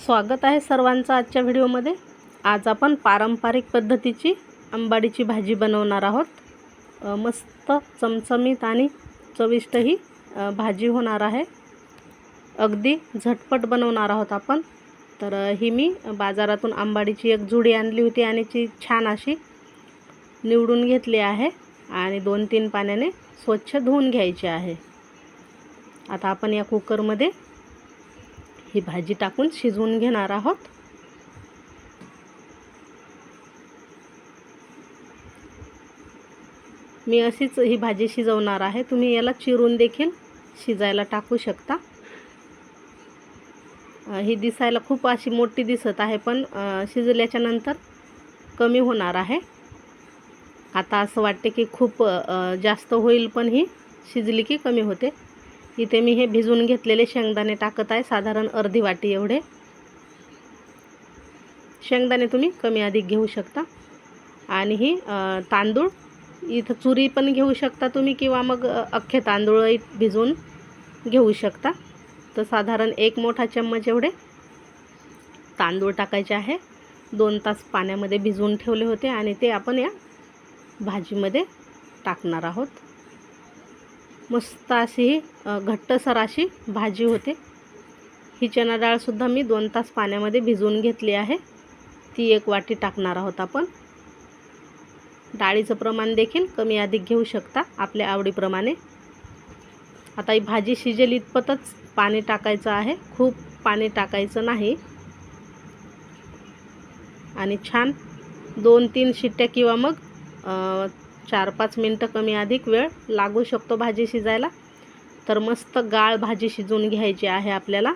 स्वागत आहे सर्वांचं आजच्या व्हिडिओमध्ये. आज आपण पारंपरिक पद्धतीची आंबाडीची भाजी बनवणार आहोत. मस्त चमचमीत आणि चविष्ट ही भाजी होणार आहे. अगदी झटपट बनवणार आहोत आपण. तर ही मी बाजारातून आंबाडीची एक जुडी आणली होती आणि ती छान अशी निवडून घेतली आहे आणि दोन तीन पाण्याने स्वच्छ धुवून घ्यायची आहे. आता आपण या कुकरमध्ये ही भाजी टाकून शिजवून घेणार आहोत. मी अशीच ही भाजी शिजवणार आहे. तुम्ही याला चिरून देखील शिजायला टाकू शकता. ही दिसायला खूप अशी मोठी दिसत आहे पण शिजल्याच्या नंतर कमी होणार आहे. आता असं वाटते की खूप जास्त होईल पण ही शिजली की कमी होते. इथे मी हे भिजवून घेतलेले शेंगदाणे टाकत आहे. साधारण अर्धी वाटी एवढे. शेंगदाणे तुम्ही कमी अधिक घेऊ शकता. आणि ही तांदूळ. इथं चुरी पण घेऊ शकता तुम्ही किंवा मग अख्खे तांदूळ भिजवून घेऊ शकता. तर साधारण एक मोठा चम्मच एवढे तांदूळ टाकायचे आहे. दोन तास पाण्यामध्ये भिजवून ठेवले होते आणि ते आपण या भाजीमध्ये टाकणार आहोत. मस्त अशी ही घट्टसर अशी भाजी होते. ही चणा डाळसुद्धा मी दोन तास पाण्यामध्ये भिजवून घेतली आहे. ती एक वाटी टाकणार आहोत आपण. डाळीचं प्रमाण देखील कमी अधिक घेऊ शकता आपल्या आवडीप्रमाणे. आता ही भाजी शिजेल इतपतच पाणी टाकायचं आहे. खूप पाणी टाकायचं नाही. आणि छान दोन तीन शिट्ट्या किंवा मग चार पाच मिनटं कमी अधिक वेळ लागू शकतो भाजी शिजायला. तर मस्त गाळ भाजी शिजवून घ्यायची आहे आपल्याला.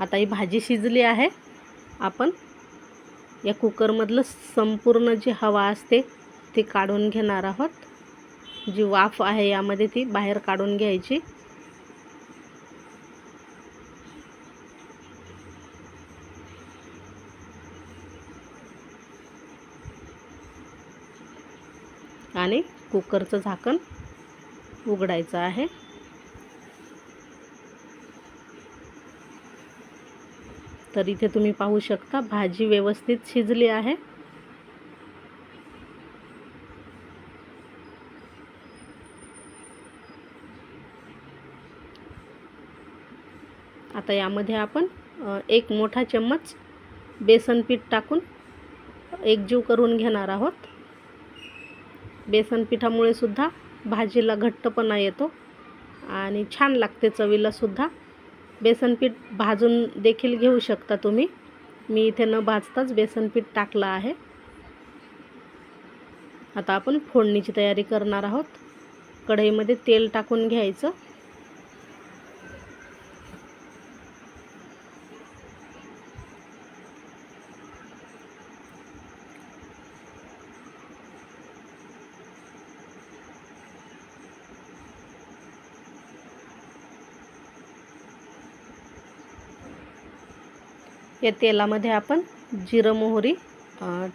आता ही भाजी शिजली आहे. आपण या कुकरमधलं संपूर्ण जी हवा असते ती काढून घेणार आहोत. जी वाफ आहे यामध्ये ती बाहेर काढून घ्यायची. आणि कुकरचं झाकण उघडायचं आहे. तर इथे तुम्ही पाहू शकता भाजी व्यवस्थित शिजली आहे. आता यामध्ये आपण एक मोठा चम्मच बेसन पीठ टाकून एकजीव करून घेणार आहोत. बेसन पिठामुळे सुद्धा भाजीला घट्टपणा येतो आणि छान लागते चवीला सुद्धा. बेसनपीठ भाजून देखील घेऊ शकता तुम्ही. मी इथे न भाजताच बेसनपीठ टाकलं आहे. आता आपण फोडणीची तयारी करणार आहोत. कढईमध्ये तेल टाकून घ्यायचं. या तेलामध्ये आपण जिरं मोहरी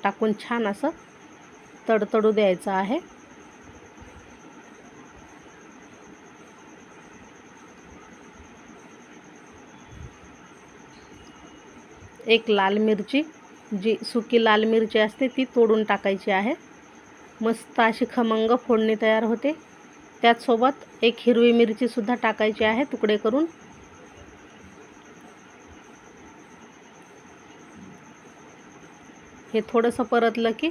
टाकून छान असं तडतडू द्यायचं आहे. एक लाल मिरची जी सुकी लाल मिरची असते ती तोडून टाकायची आहे. मस्त अशी खमंग फोडणी तयार होते. त्याचसोबत एक हिरवी मिरचीसुद्धा टाकायची आहे तुकडे करून. हे थोडंसं परतलं की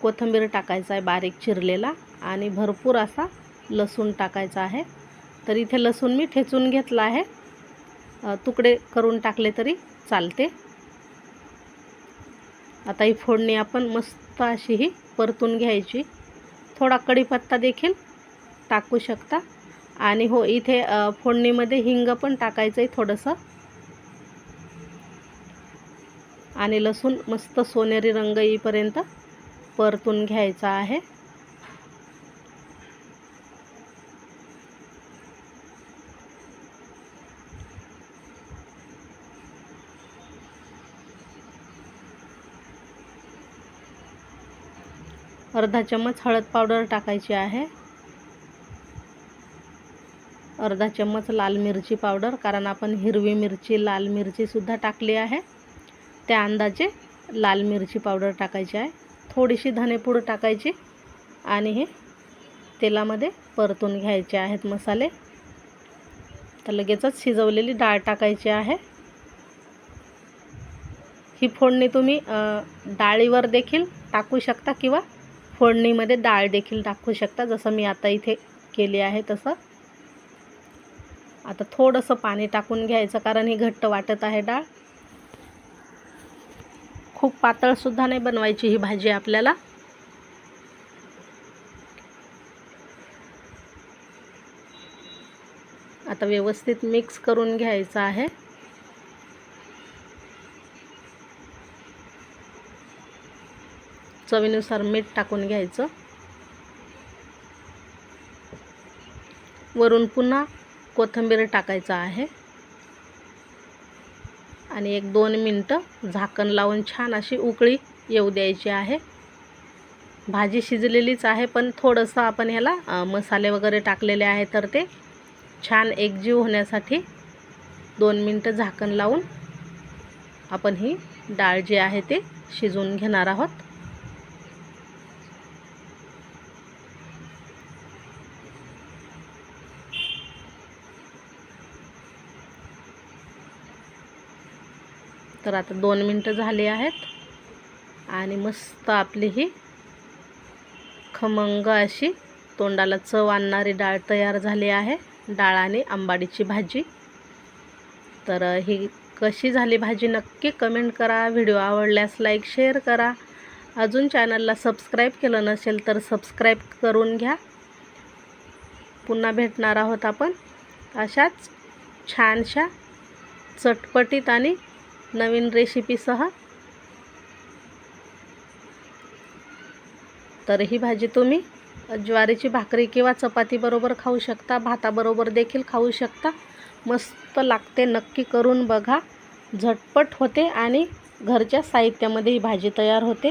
कोथिंबीर टाकायचा आहे बारीक चिरलेला आणि भरपूर असा लसूण टाकायचा आहे. तर इथे लसूण मी ठेचून घेतला आहे. तुकडे करून टाकले तरी चालते. आता ही फोडणी आपण मस्त अशी ही परतून घ्यायची. थोडा कढीपत्ता देखील टाकू शकता. आणि हो इथे फोडणीमध्ये हिंग पण टाकायचं आहे थोडंसं. आणि लसूण मस्त सोनेरी रंग येईपर्यंत परतून घ्यायचा आहे. अर्धा चम्मच हळद पावडर टाकायची आहे. अर्धा चम्मच लाल मिरची पावडर कारण आपण हिरवी मिरची लाल मिरचीसुद्धा टाकली आहे. त्या अंदाजे लाल मिरची पावडर टाकायची आहे. थोडीशी धनेपूड टाकायची आणि हे तेलामध्ये परतून घ्यायचे आहेत मसाले. तर लगेचच शिजवलेली डाळ टाकायची आहे. ही फोडणी तुम्ही डाळीवर देखील टाकू शकता किंवा फोडणीमध्ये डाळ देखील टाकू शकता. जसं मी आता इथे केली आहे तसं. आता थोडंसं पाणी टाकून घ्यायचं कारण ही घट्ट वाटत आहे डाळ. खूप पातळसुद्धा नाही बनवायची ही भाजी आपल्याला. आता व्यवस्थित मिक्स करून घ्यायचं आहे. चवीनुसार मीठ टाकून घ्यायचं. वरून पुन्हा कोथिंबीर टाकायचं आहे. आणि एक दोन मिनटं झाकण लावून छान अशी उकळी येऊ द्यायची आहे. भाजी शिजलेलीच आहे पण थोडंसं आपण ह्याला मसाले वगैरे टाकलेले आहे तर ते छान एकजीव होण्यासाठी दोन मिनटं झाकण लावून आपण ही डाळ जी आहे ते शिजवून घेणार आहोत. तर आता दोन मिनटं झाले आहेत. आणि मस्त आपली ही खमंग अशी तोंडाला चव आणणारी डाळ तयार झाली आहे. डाळ आणि आंबाडीची भाजी. तर ही कशी झाली भाजी नक्की कमेंट करा. व्हिडिओ आवडल्यास लाईक शेअर करा. अजून चॅनलला सबस्क्राईब केलं नसेल तर सबस्क्राईब करून घ्या. पुन्हा भेटणार आहोत आपण अशाच छानशा चटपटीत आणि नवीन रेसिपीसह तर ही भाजी तुम्ही ज्वारीची भाकरी किंवा चपातीबरोबर खाऊ शकता भाताबरोबर देखील खाऊ शकता. मस्त लागते नक्की करून बघा. झटपट होते आणि घरच्या साहित्यामध्ये ही भाजी तयार होते.